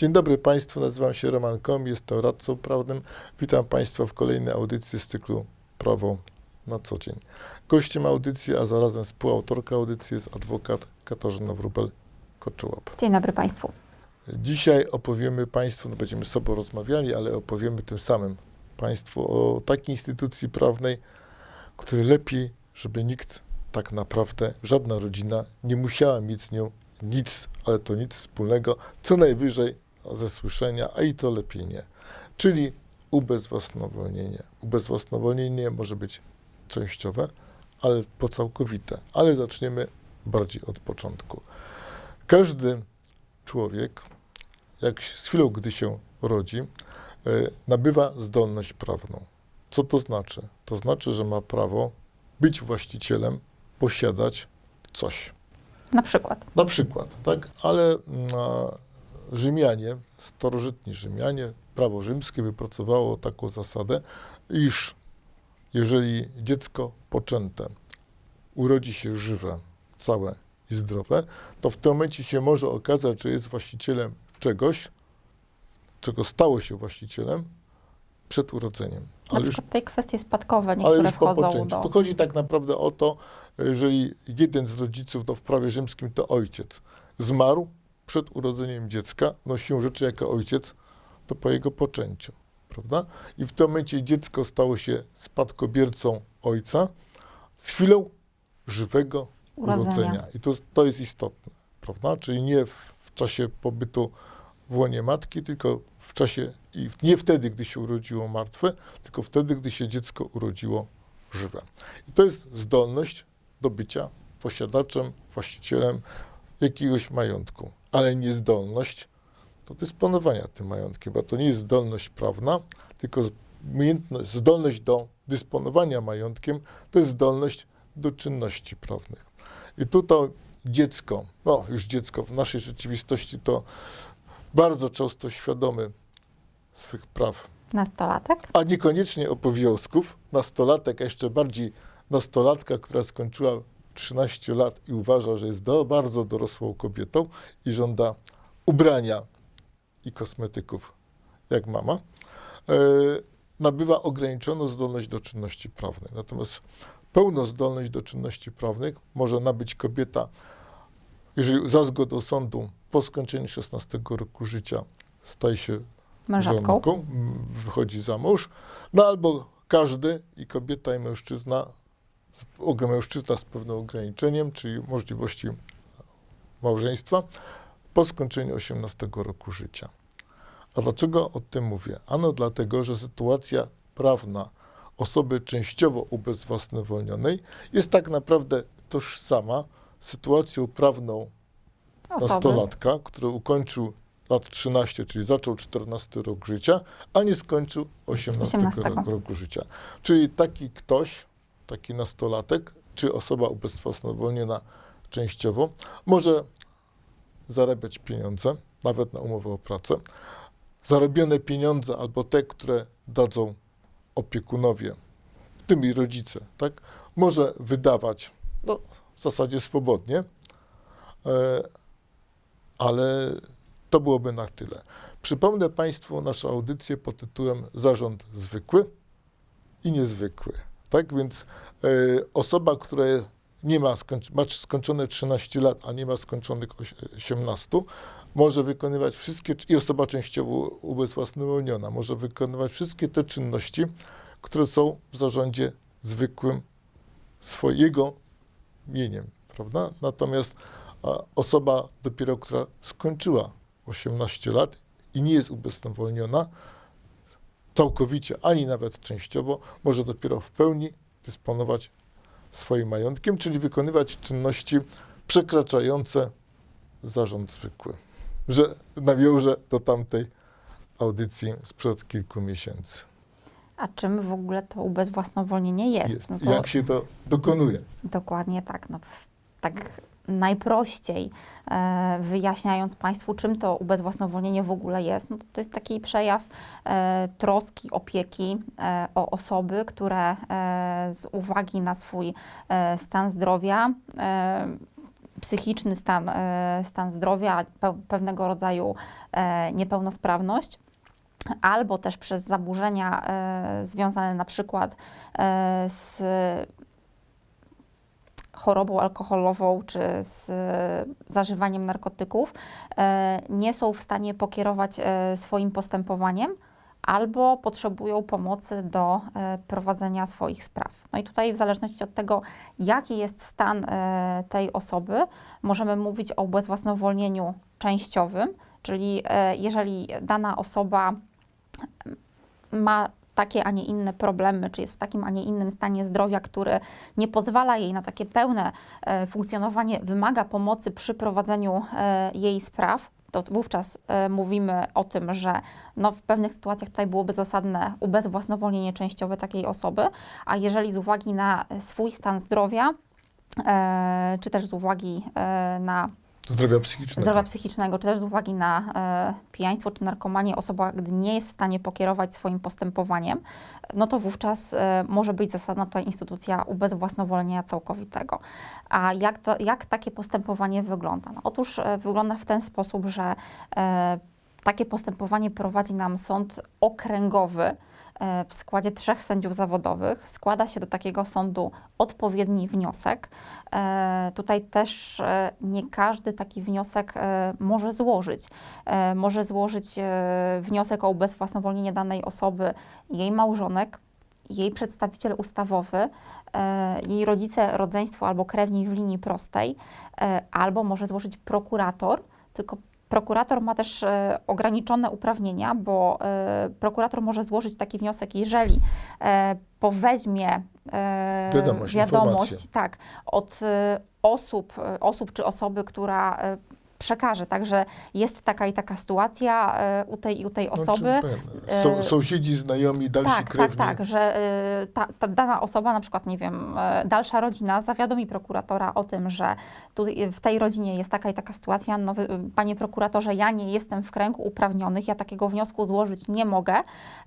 Dzień dobry Państwu, nazywam się Roman Kom, jestem radcą prawnym. Witam Państwa w kolejnej audycji z cyklu Prawo na co dzień. Gościem audycji, a zarazem współautorka audycji jest adwokat Katarzyna Wróbel-Koczołap. Dzień dobry Państwu. Dzisiaj opowiemy Państwu, no będziemy z sobą rozmawiali, ale opowiemy tym samym Państwu o takiej instytucji prawnej, której lepiej, żeby nikt tak naprawdę, żadna rodzina nie musiała mieć z nią nic, ale to nic wspólnego, co najwyżej ze słyszenia, a i to lepiej nie. Czyli ubezwłasnowolnienie. Ubezwłasnowolnienie może być częściowe, ale po całkowite. Ale zaczniemy bardziej od początku. Każdy człowiek, jak z chwilą, gdy się rodzi, e, nabywa zdolność prawną. Co to znaczy? To znaczy, że ma prawo być właścicielem, posiadać coś. Na przykład. Na przykład, tak? Ale mm, a, Rzymianie, starożytni Rzymianie, prawo rzymskie wypracowało taką zasadę, iż jeżeli dziecko poczęte urodzi się żywe, całe i zdrowe, to w tym momencie się może okazać, że jest właścicielem czegoś, czego stało się właścicielem przed urodzeniem. Na Ale już przykład tutaj kwestie spadkowe ale niektóre już po wchodzą poczęciu. do... To chodzi tak naprawdę o to, jeżeli jeden z rodziców, no w prawie rzymskim to ojciec, zmarł przed urodzeniem dziecka, no siłą rzeczy jako ojciec, to po jego poczęciu, prawda? I w tym momencie dziecko stało się spadkobiercą ojca z chwilą żywego Urodzenia. urodzenia. I to, to jest istotne, prawda? Czyli nie w, w czasie pobytu w łonie matki, tylko w czasie, i nie wtedy, gdy się urodziło martwe, tylko wtedy, gdy się dziecko urodziło żywe. I to jest zdolność do bycia posiadaczem, właścicielem jakiegoś majątku, ale nie zdolność do dysponowania tym majątkiem, bo to nie jest zdolność prawna, tylko zdolność do dysponowania majątkiem to jest zdolność do czynności prawnych. I tutaj dziecko, no już dziecko w naszej rzeczywistości to bardzo często świadomy swych praw, Nastolatek? a niekoniecznie obowiązków. Nastolatek, a jeszcze bardziej nastolatka, która skończyła 13 lat i uważa, że jest do, bardzo dorosłą kobietą i żąda ubrania i kosmetyków jak mama, e, nabywa ograniczoną zdolność do czynności prawnej. Natomiast pełną zdolność do czynności prawnych może nabyć kobieta, jeżeli za zgodą sądu po skończeniu 16 roku życia staje się Mężatką? żonką, wychodzi za mąż, no albo każdy, i kobieta, i mężczyzna, mężczyzna z pewnym ograniczeniem, czyli możliwości małżeństwa, po skończeniu 18 roku życia. A dlaczego o tym mówię? Ano dlatego, że sytuacja prawna osoby częściowo ubezwłasnowolnionej jest tak naprawdę tożsama z sytuacją prawną Osoby. nastolatka, który ukończył lat 13, czyli zaczął 14 rok życia, a nie skończył 18, 18. Roku, roku życia. Czyli taki ktoś, taki nastolatek, czy osoba ubezwłasnowolniona częściowo, może zarabiać pieniądze, nawet na umowę o pracę. Zarobione pieniądze albo te, które dadzą opiekunowie, w tym i rodzice, tak, może wydawać no, w zasadzie swobodnie, e, ale to byłoby na tyle. Przypomnę Państwu naszą audycję pod tytułem Zarząd zwykły i niezwykły. Tak więc e, osoba, która nie ma, ma skończone 13 lat, a nie ma skończonych oś- 18, może wykonywać wszystkie, i osoba częściowo ubezwłasnowolniona, może wykonywać wszystkie te czynności, które są w zarządzie zwykłym swojego mieniem, prawda? Natomiast osoba dopiero, która skończyła 18 lat i nie jest ubezwolniona całkowicie, ani nawet częściowo, może dopiero w pełni dysponować swoim majątkiem, czyli wykonywać czynności przekraczające zarząd zwykły. Że nawiążę do tamtej audycji sprzed kilku miesięcy. A czym w ogóle to ubezwłasnowolnienie jest? Jest. No to Jak się to dokonuje? dokładnie tak. No, tak najprościej e, wyjaśniając Państwu, czym to ubezwłasnowolnienie w ogóle jest, no to, to jest taki przejaw e, troski, opieki e, o osoby, które z uwagi na swój stan zdrowia psychiczny stan, stan zdrowia, pe, pewnego rodzaju niepełnosprawność. Albo też przez zaburzenia związane na przykład z chorobą alkoholową czy z e, zażywaniem narkotyków, e, nie są w stanie pokierować e, swoim postępowaniem albo potrzebują pomocy do prowadzenia swoich spraw. No i tutaj w zależności od tego, jaki jest stan tej osoby, możemy mówić o ubezwłasnowolnieniu częściowym, czyli jeżeli dana osoba ma takie, a nie inne problemy, czy jest w takim, a nie innym stanie zdrowia, który nie pozwala jej na takie pełne e, funkcjonowanie, wymaga pomocy przy prowadzeniu e, jej spraw, to wówczas e, mówimy o tym, że no, w pewnych sytuacjach tutaj byłoby zasadne ubezwłasnowolnienie częściowe takiej osoby, a jeżeli z uwagi na swój stan zdrowia, czy też z uwagi na Zdrowia psychicznego. zdrowia psychicznego, czy też z uwagi na e, pijaństwo czy narkomanię, osoba, gdy nie jest w stanie pokierować swoim postępowaniem, no to wówczas e, może być zasadna tutaj instytucja ubezwłasnowolnienia całkowitego. A jak, to, jak takie postępowanie wygląda? No, otóż e, wygląda w ten sposób, że e, takie postępowanie prowadzi nam sąd okręgowy w składzie trzech sędziów zawodowych. Składa się do takiego sądu odpowiedni wniosek. E, Tutaj też e, nie każdy taki wniosek e, może złożyć. E, Może złożyć e, wniosek o ubezwłasnowolnienie danej osoby jej małżonek, jej przedstawiciel ustawowy, e, jej rodzice, rodzeństwo albo krewni w linii prostej, e, albo może złożyć prokurator, tylko prokurator ma też e, ograniczone uprawnienia, bo e, prokurator może złożyć taki wniosek, jeżeli e, poweźmie Wiadomość, wiadomość tak, od osób, osób czy osoby, która przekaże, także jest taka i taka sytuacja e, u tej i u tej No, osoby. Są, e, sąsiedzi, znajomi, dalsi Tak, krewni. tak, tak, że y, ta, ta dana osoba, na przykład, nie wiem, dalsza rodzina zawiadomi prokuratora o tym, że tu, w tej rodzinie jest taka i taka sytuacja. No, panie prokuratorze, ja nie jestem w kręgu uprawnionych, ja takiego wniosku złożyć nie mogę,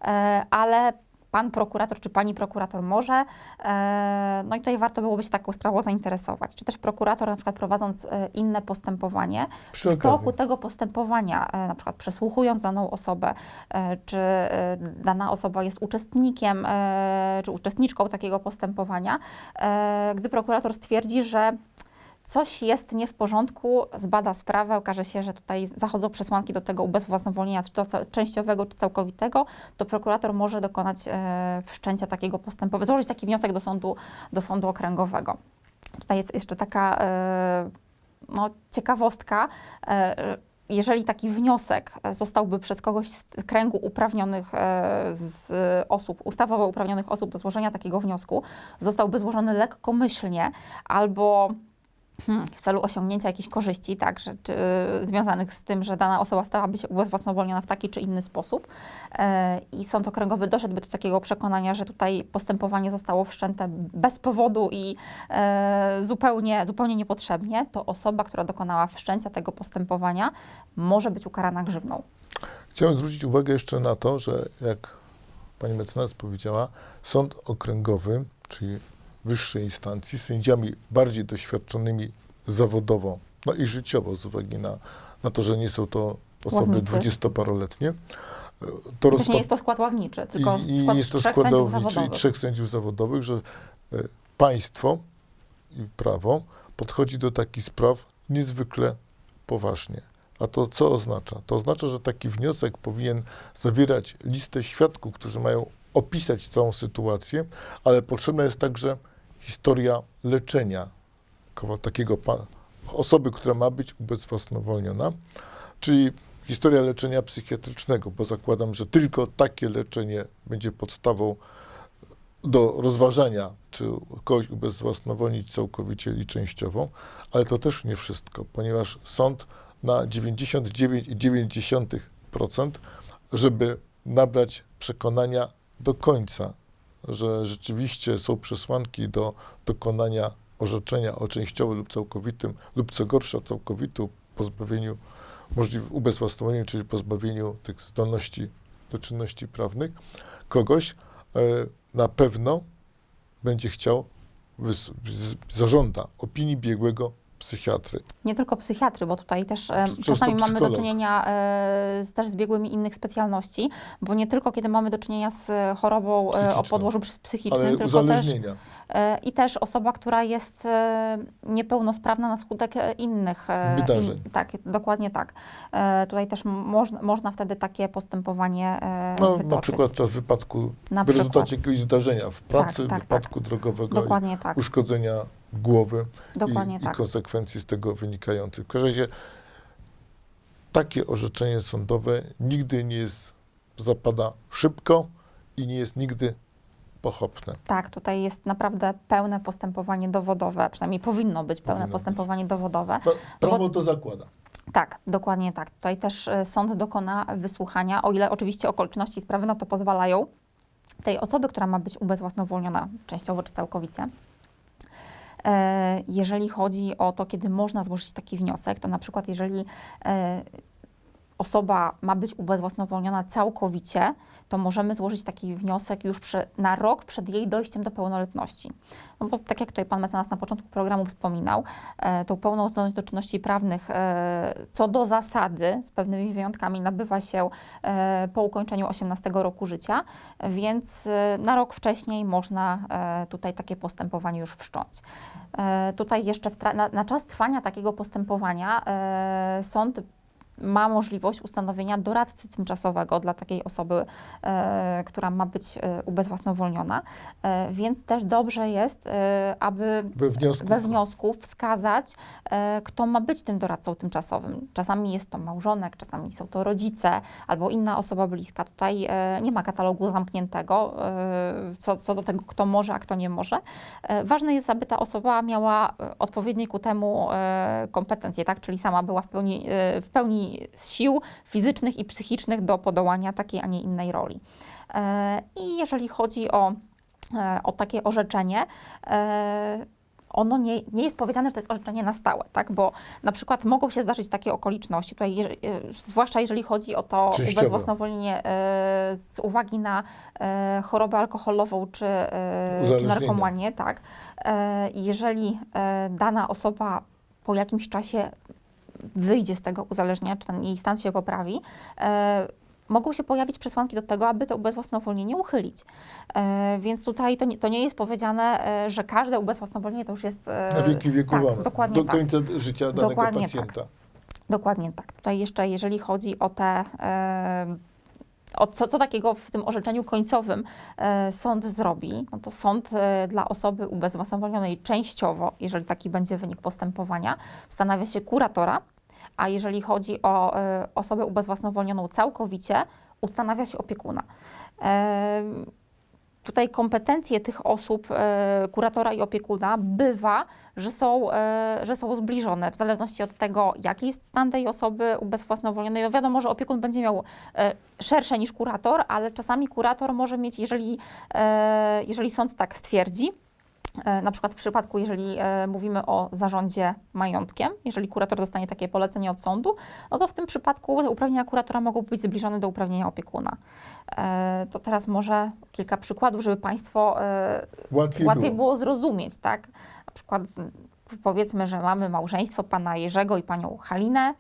e, ale pan prokurator czy pani prokurator może. E, No i tutaj warto byłoby się taką sprawą zainteresować. Czy też prokurator, na przykład prowadząc e, inne postępowanie, Przy w toku okazji. tego postępowania, e, na przykład przesłuchując daną osobę, czy dana osoba jest uczestnikiem, czy uczestniczką takiego postępowania, gdy prokurator stwierdzi, że coś jest nie w porządku, zbada sprawę, okaże się, że tutaj zachodzą przesłanki do tego ubezwłasnowolnienia, czy to częściowego, czy całkowitego, to prokurator może dokonać e, wszczęcia takiego postępowania, złożyć taki wniosek do sądu, do sądu okręgowego. Tutaj jest jeszcze taka e, no, ciekawostka. e, Jeżeli taki wniosek zostałby przez kogoś z kręgu uprawnionych e, z osób, ustawowo uprawnionych osób do złożenia takiego wniosku, zostałby złożony lekkomyślnie albo hmm, w celu osiągnięcia jakichś korzyści, tak, że, czy, związanych z tym, że dana osoba stałaby się ubezwłasnowolniona w taki czy inny sposób e, i sąd okręgowy doszedłby do takiego przekonania, że tutaj postępowanie zostało wszczęte bez powodu i e, zupełnie, zupełnie niepotrzebnie, to osoba, która dokonała wszczęcia tego postępowania może być ukarana grzywną. Chciałem zwrócić uwagę jeszcze na to, że jak pani mecenas powiedziała, sąd okręgowy, czyli wyższej instancji, z sędziami bardziej doświadczonymi zawodowo, no i życiowo, z uwagi na, na to, że nie są to osoby dwudziestoparoletnie, e, to Też nie rozpa- jest to skład ławniczy, tylko i, i skład jest to trzech skład sędziów ławniczy i zawodowych. trzech sędziów zawodowych, że e, państwo i prawo podchodzi do takich spraw niezwykle poważnie. A to co oznacza? To oznacza, że taki wniosek powinien zawierać listę świadków, którzy mają opisać całą sytuację, ale potrzebna jest także historia leczenia takiego osoby, która ma być ubezwłasnowolniona, czyli historia leczenia psychiatrycznego, bo zakładam, że tylko takie leczenie będzie podstawą do rozważania, czy kogoś ubezwłasnowolnić całkowicie i częściowo, ale to też nie wszystko, ponieważ sąd na 99,9%, żeby nabrać przekonania do końca, że rzeczywiście są przesłanki do dokonania orzeczenia o częściowym lub całkowitym, lub co gorsza, całkowitym pozbawieniu możliwym ubezwłasnowolnieniu, czyli pozbawieniu tych zdolności do czynności prawnych, kogoś e, na pewno będzie chciał, wys- z- zażąda opinii biegłego psychiatry. Nie tylko psychiatry, bo tutaj też e, czasami mamy do czynienia e, z, też z biegłymi innych specjalności, bo nie tylko kiedy mamy do czynienia z chorobą e, o podłożu psy- psychicznym, Ale tylko też e, i też osoba, która jest e, niepełnosprawna na skutek innych e, Wydarzeń. tak, dokładnie tak. E, tutaj też można, można wtedy takie postępowanie e, No, wytoczyć. na przykład w wypadku, Na w przykład. rezultacie jakiegoś zdarzenia w pracy, tak, wypadku drogowego, i Dokładnie tak. uszkodzenia głowy Dokładnie i, tak. i konsekwencji z tego wynikających. W każdym razie takie orzeczenie sądowe nigdy nie jest, zapada szybko i nie jest nigdy pochopne. Tak, tutaj jest naprawdę pełne postępowanie dowodowe, przynajmniej powinno być pełne Powinno być. postępowanie dowodowe. No, bo- prawo to zakłada. Tak, dokładnie tak. Tutaj też e, sąd dokona wysłuchania, o ile oczywiście okoliczności sprawy na to pozwalają, tej osoby, która ma być ubezwłasnowolniona częściowo czy całkowicie. E, Jeżeli chodzi o to, kiedy można złożyć taki wniosek, to na przykład jeżeli e, osoba ma być ubezwłasnowolniona całkowicie, to możemy złożyć taki wniosek już prze, na rok przed jej dojściem do pełnoletności. No bo tak jak tutaj pan mecenas na początku programu wspominał, e, tą pełną zdolność do czynności prawnych e, co do zasady, z pewnymi wyjątkami, nabywa się e, po ukończeniu 18 roku życia, więc e, na rok wcześniej można e, tutaj takie postępowanie już wszcząć. E, tutaj jeszcze na, na czas trwania takiego postępowania e, sąd ma możliwość ustanowienia doradcy tymczasowego dla takiej osoby, e, która ma być e, ubezwłasnowolniona, e, więc też dobrze jest, aby We wniosku. we wniosku wskazać, kto ma być tym doradcą tymczasowym. Czasami jest to małżonek, czasami są to rodzice albo inna osoba bliska. Tutaj nie ma katalogu zamkniętego co, co do tego, kto może, a kto nie może. Ważne jest, aby ta osoba miała odpowiednie ku temu kompetencje, tak? czyli sama była w pełni, w pełni sił fizycznych i psychicznych do podołania takiej, a nie innej roli. E, I jeżeli chodzi o, e, o takie orzeczenie, e, ono nie, nie jest powiedziane, że to jest orzeczenie na stałe, tak? Bo na przykład mogą się zdarzyć takie okoliczności, tutaj, zwłaszcza jeżeli chodzi o to Częściowo. ubezwłasnowolnienie z uwagi na chorobę alkoholową czy, czy narkomanię, tak? Jeżeli dana osoba po jakimś czasie wyjdzie z tego uzależnienia, czy ten jej stan się poprawi, e, mogą się pojawić przesłanki do tego, aby to ubezwłasnowolnienie uchylić. E, więc tutaj to nie, to nie jest powiedziane, e, że każde ubezwłasnowolnienie to już jest... e, Na wieki wieku tak, dokładnie Do tak. końca życia danego Dokładnie pacjenta. Dokładnie tak. Tutaj jeszcze, jeżeli chodzi o te. E, o co, co takiego w tym orzeczeniu końcowym e, sąd zrobi, no to sąd e, dla osoby ubezwłasnowolnionej częściowo, jeżeli taki będzie wynik postępowania, wstanawia się kuratora, a jeżeli chodzi o e, osobę ubezwłasnowolnioną całkowicie, ustanawia się opiekuna. E, Tutaj kompetencje tych osób, e, kuratora i opiekuna, bywa, że są, że są zbliżone w zależności od tego, jaki jest stan tej osoby ubezwłasnowolnionej. No wiadomo, że opiekun będzie miał szersze niż kurator, ale czasami kurator może mieć, jeżeli, jeżeli sąd tak stwierdzi, na przykład w przypadku, jeżeli e, mówimy o zarządzie majątkiem, jeżeli kurator dostanie takie polecenie od sądu, no to w tym przypadku uprawnienia kuratora mogą być zbliżone do uprawnienia opiekuna. E, to teraz może kilka przykładów, żeby Państwo e, Łatwiej, łatwiej było. było zrozumieć, tak? Na przykład powiedzmy, że mamy małżeństwo pana Jerzego i panią Halinę.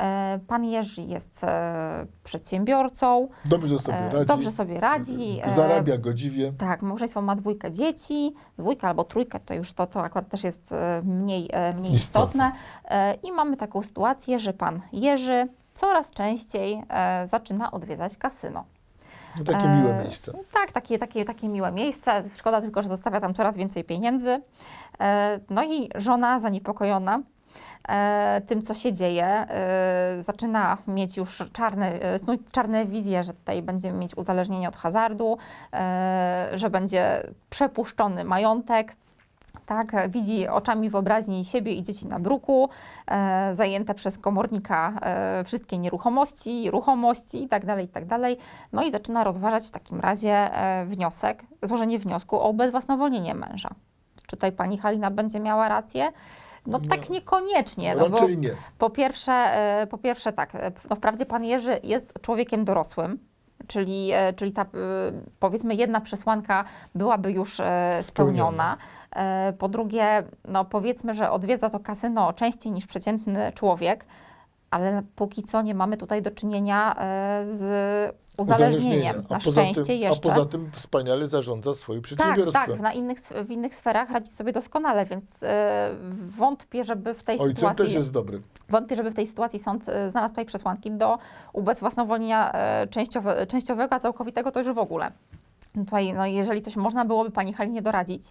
E, Pan Jerzy jest e, przedsiębiorcą, Dobrze sobie e, radzi. dobrze sobie radzi. e, Zarabia godziwie. tak, małżeństwo ma dwójkę dzieci, dwójkę albo trójkę, to już to, to akurat też jest e, mniej, e, mniej Istotne. istotne. E, I mamy taką sytuację, że pan Jerzy coraz częściej e, zaczyna odwiedzać kasyno. No, takie E, miłe miejsce. Tak, takie, takie, takie miłe miejsce. Szkoda tylko, że zostawia tam coraz więcej pieniędzy. E, No i żona zaniepokojona e, tym, co się dzieje, e, zaczyna mieć już czarne, e, snuć czarne wizje, że tutaj będziemy mieć uzależnienie od hazardu, e, że będzie przepuszczony majątek. Tak, widzi oczami wyobraźni siebie i dzieci na bruku, e, zajęte przez komornika e, wszystkie nieruchomości, ruchomości itd., itd. No i zaczyna rozważać w takim razie e, wniosek, złożenie wniosku o bezwłasnowolnienie męża. Czy tutaj pani Halina będzie miała rację? No, No, tak niekoniecznie, no bo Raczej nie. po pierwsze, e, po pierwsze tak, e, no wprawdzie pan Jerzy jest człowiekiem dorosłym, Czyli, e, czyli ta, powiedzmy, jedna przesłanka byłaby już spełniona. Po drugie, no powiedzmy, że odwiedza to kasyno częściej niż przeciętny człowiek, ale póki co nie mamy tutaj do czynienia z uzależnieniem. Na szczęście tym, jeszcze. A poza tym wspaniale zarządza swoim Tak, przedsiębiorstwem. tak, na innych, w innych sferach radzi sobie doskonale, więc e, wątpię, żeby w tej Ojcem sytuacji też jest dobry. Wątpię, żeby w tej sytuacji sąd e, znalazł tutaj przesłanki do ubezwłasnowolnienia e, częściowe, częściowego, a całkowitego to już w ogóle. Tutaj, no, jeżeli coś można byłoby Pani Halinie doradzić,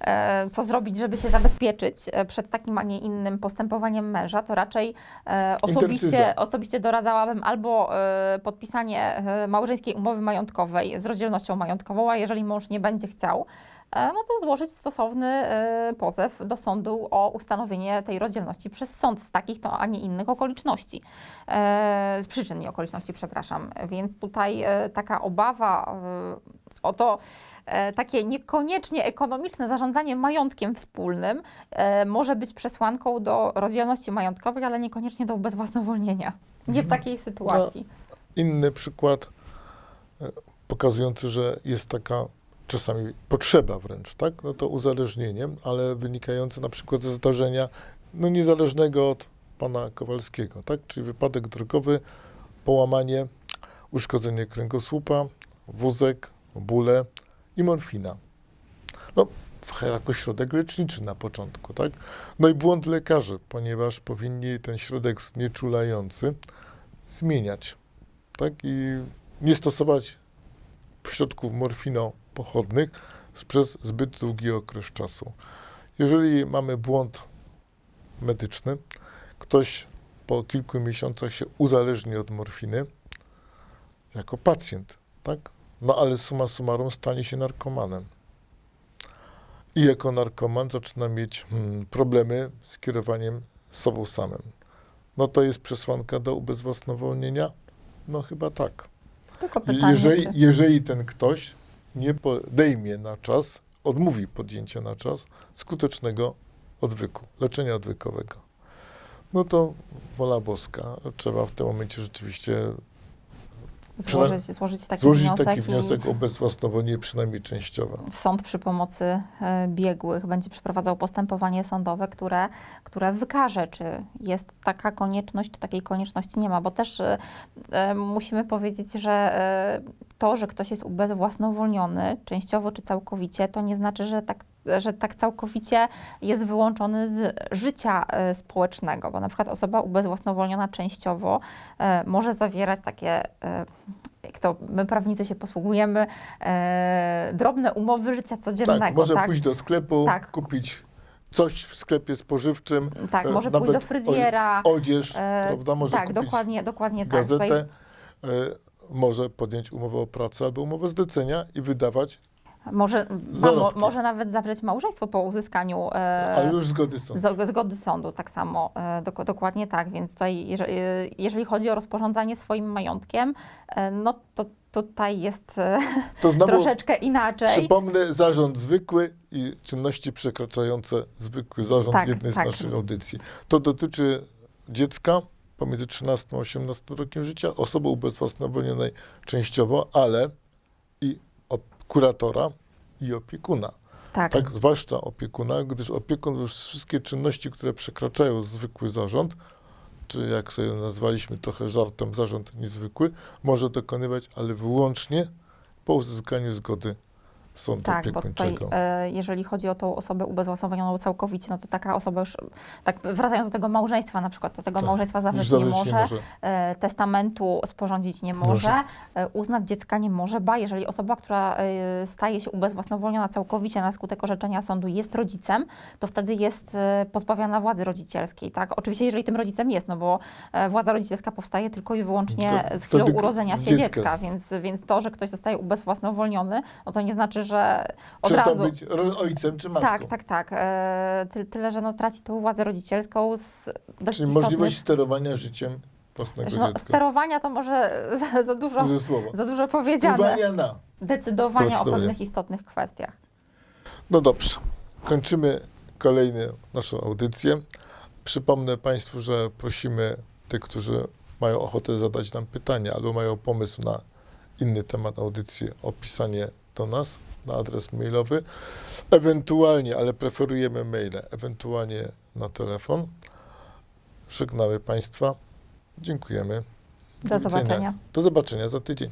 e, co zrobić, żeby się zabezpieczyć e, przed takim, a nie innym postępowaniem męża, to raczej e, osobiście, Intercyza. osobiście doradzałabym albo e, podpisanie e, małżeńskiej umowy majątkowej z rozdzielnością majątkową, a jeżeli mąż nie będzie chciał, e, no to złożyć stosowny e, pozew do sądu o ustanowienie tej rozdzielności przez sąd z takich to, a nie innych okoliczności. E, z przyczyn i okoliczności, przepraszam. Więc tutaj e, taka obawa e, o to e, takie niekoniecznie ekonomiczne zarządzanie majątkiem wspólnym e, może być przesłanką do rozdzielności majątkowej, ale niekoniecznie do ubezwłasnowolnienia. Nie w takiej sytuacji. Inny przykład e, pokazujący, że jest taka czasami potrzeba wręcz, tak? No to uzależnienie, ale wynikające na przykład ze zdarzenia no niezależnego od pana Kowalskiego, tak? Czyli wypadek drogowy, połamanie, uszkodzenie kręgosłupa, wózek, bóle i morfina. No, jako środek leczniczy na początku, tak? No i błąd lekarzy, ponieważ powinni ten środek znieczulający zmieniać, tak? I nie stosować środków morfinopochodnych przez zbyt długi okres czasu. Jeżeli mamy błąd medyczny, ktoś po kilku miesiącach się uzależni od morfiny jako pacjent, tak? No ale summa summarum stanie się narkomanem. I jako narkoman zaczyna mieć hmm, problemy z kierowaniem sobą samym. No to jest przesłanka do ubezwłasnowolnienia? No chyba tak. Tylko pytanie, Jeżeli, czy... jeżeli ten ktoś nie podejmie na czas, odmówi podjęcia na czas skutecznego odwyku, leczenia odwykowego, no to wola boska. Trzeba w tym momencie rzeczywiście złożyć, złożyć taki złożyć wniosek, taki wniosek o bezwłasnowolnienie, przynajmniej częściowo. sąd przy pomocy e, biegłych będzie przeprowadzał postępowanie sądowe, które, które wykaże, czy jest taka konieczność, czy takiej konieczności nie ma, bo też e, e, musimy powiedzieć, że to, że ktoś jest ubezwłasnowolniony, częściowo czy całkowicie, to nie znaczy, że tak że tak całkowicie jest wyłączony z życia e, społecznego, bo na przykład osoba ubezwłasnowolniona częściowo e, może zawierać takie, e, jak to my prawnicy się posługujemy, e, drobne umowy życia codziennego. Tak, może tak? pójść do sklepu, Tak. kupić coś w sklepie spożywczym, Tak, może pójść do fryzjera. odzież, e, prawda? Może tak, kupić dokładnie, dokładnie tak. gazetę, Tutaj e, może podjąć umowę o pracę albo umowę zlecenia i wydawać, Może, ma, może nawet zawrzeć małżeństwo po uzyskaniu e, ale już zgody są. z- zgody sądu, tak samo, e, dok- dokładnie tak. Więc tutaj, jeżeli, jeżeli chodzi o rozporządzanie swoim majątkiem, e, no to tutaj jest e, To znowu troszeczkę inaczej. przypomnę zarząd zwykły i czynności przekraczające zwykły zarząd Tak, jednej tak. z naszych audycji. To dotyczy dziecka pomiędzy 13 a 18 rokiem życia, osoby ubezwłasnowolnionej częściowo, ale i kuratora i opiekuna. tak. Tak, zwłaszcza opiekuna, gdyż opiekun wszystkie czynności, które przekraczają zwykły zarząd, czy jak sobie nazwaliśmy trochę żartem zarząd niezwykły, może dokonywać, ale wyłącznie po uzyskaniu zgody sądu Tak, tutaj, opiekuńczego. e, jeżeli chodzi o tą osobę ubezwłasnowolnioną całkowicie, no to taka osoba już, tak wracając do tego małżeństwa na przykład, to tego Tak, małżeństwa zawrzeć nie zależnie może, e, testamentu sporządzić nie może, Może. e, uznać dziecka nie może, ba, jeżeli osoba, która staje się ubezwłasnowolniona całkowicie na skutek orzeczenia sądu jest rodzicem, to wtedy jest pozbawiona władzy rodzicielskiej, tak? Oczywiście, jeżeli tym rodzicem jest, no bo władza rodzicielska powstaje tylko i wyłącznie z chwilą urodzenia się dziecka. dziecka, więc, więc to, że ktoś zostaje ubezwłasnowolniony, no to nie znaczy, że od Przestał razu... być ojcem czy matką. Tak, tak, tak. E, ty, tyle, że no, traci tą władzę rodzicielską z dość Czyli istotnych... możliwość sterowania życiem własnego Znaczy, no, dziecka. sterowania to może za, za, dużo, za dużo powiedziane. Wpływania na. Decydowania o Zdecydowanie. pewnych istotnych kwestiach. No dobrze, kończymy kolejną naszą audycję. Przypomnę Państwu, że prosimy tych, którzy mają ochotę zadać nam pytania albo mają pomysł na inny temat audycji, opisanie do nas na adres mailowy, ewentualnie, ale preferujemy maile, ewentualnie na telefon. Żegnamy Państwa. Dziękujemy. Do zobaczenia. Do zobaczenia za tydzień.